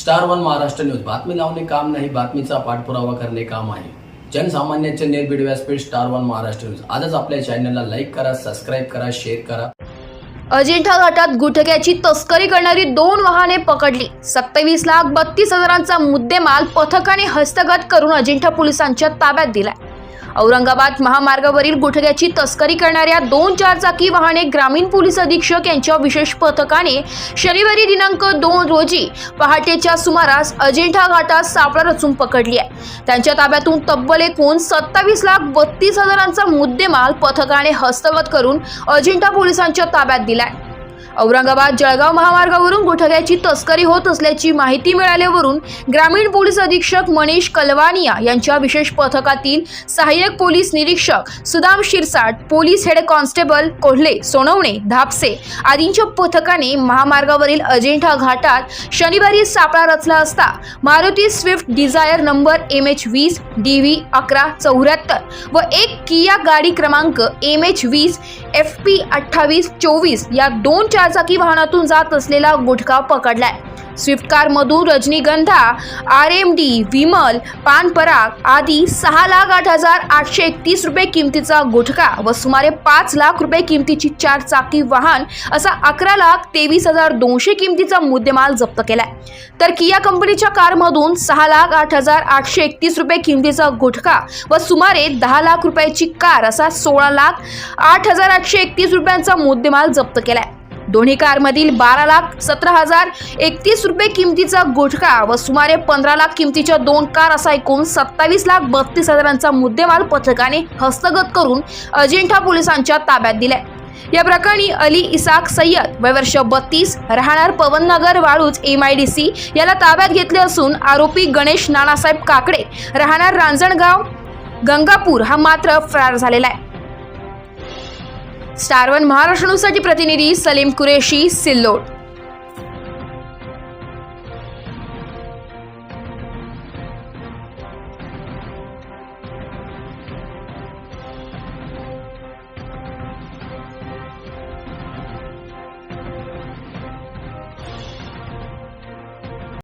Star one Maharashtra news. बातमी लावणे काम नाही बातमीचा पाठपुरावा करणे काम आहे. जनसामान्यांचे निर्भीड व्यासपीठ स्टार वन महाराष्ट्र न्यूज. आजच आपल्या चॅनलला लाईक करा सबस्क्राईब करा शेअर करा. अजिंठा घाटात गुटख्याची तस्करी करणारी दोन वाहने पकडली. सत्तावीस लाख बत्तीस हजारांचा मुद्देमाल पथकाने हस्तगत करून अजिंठा पोलिसांच्या ताब्यात दिलाय. औरंगाबाद महामार्गावरील गुटख्याची तस्करी करणाऱ्या दोन चारचाकी वाहने ग्रामीण पोलीस अधीक्षक यांच्या विशेष पथकाने शनिवारी दिनांक दोन रोजी पहाटेच्या सुमारास अजिंठा घाटात सापळा रचून पकडली आहे. त्यांच्या ताब्यातून तब्बल एकूण सत्तावीस लाख बत्तीस हजारांचा मुद्देमाल पथकाने हस्तगत करून अजिंठा पोलिसांच्या ताब्यात दिलाय. औरंगाबाद जळगाव महामार्गावरून गुटख्याची तस्करी होत असल्याची माहिती मिळाल्यावरून ग्रामीण पोलीस अधीक्षक मनीष कलवानिया यांच्या विशेष पथकातील सहाय्यक पोलीस निरीक्षक Sudam Shirsat police head constable Kolhe Sonawane Dhapse आदींच्या पथकाने महामार्गावरील अजिंठा घाटात शनिवारी सापळा रचला असता Maruti Swift Dzire number M H वीस डी व्ही अकरा चौऱ्याहत्तर व एक किया गाडी क्रमांक एम एच वीस एफ पी अठ्ठावीस चोवीस या दोन चारचाकी वाहनातून जात असलेला गुटखा पकडलाय. स्विफ्ट कारमधून Rajnigandha R M D Vimal पान पराग आदी सहा लाख आठ हजार आठशे एकतीस रुपये किमतीचा गुटखा व सुमारे पाच लाख रुपये किमतीची चार चाकी वाहन असा अकरा लाख तेवीस हजार दोनशे किमतीचा मुद्देमाल जप्त केलाय. तर किया कंपनीच्या कारमधून सहा लाख आठ हजार आठशे एकतीस रुपये किमतीचा गुटखा व सुमारे दहा लाख रुपयाची कार असा सोळा लाख आठ हजार आठशे एकतीस रुपयांचा मुद्देमाल जप्त केलाय. दोन्ही कारमधील बारा लाख सतरा हजार एकतीस रुपये किमतीचा गुटखा व सुमारे पंधरा लाख किमतीच्या दोन कार असा एकूण सत्तावीस लाख बत्तीस हजारांचा मुद्देमाल पथकाने हस्तगत करून अजिंठा पोलिसांच्या ताब्यात दिलाय. या प्रकरणी अली इसाक सय्यद वय वर्ष बत्तीस राहणार Pawannagar Waluj M I D C याला ताब्यात घेतले असून आरोपी गणेश नानासाहेब काकडे राहणार रांजणगाव गंगापूर हा मात्र फरार झालेला आहे. સ્ટાર વન મહારાષ્ટ્રનું સજ પ્રતિનિધિ સલીમ કુરેશી સિલ્લોડ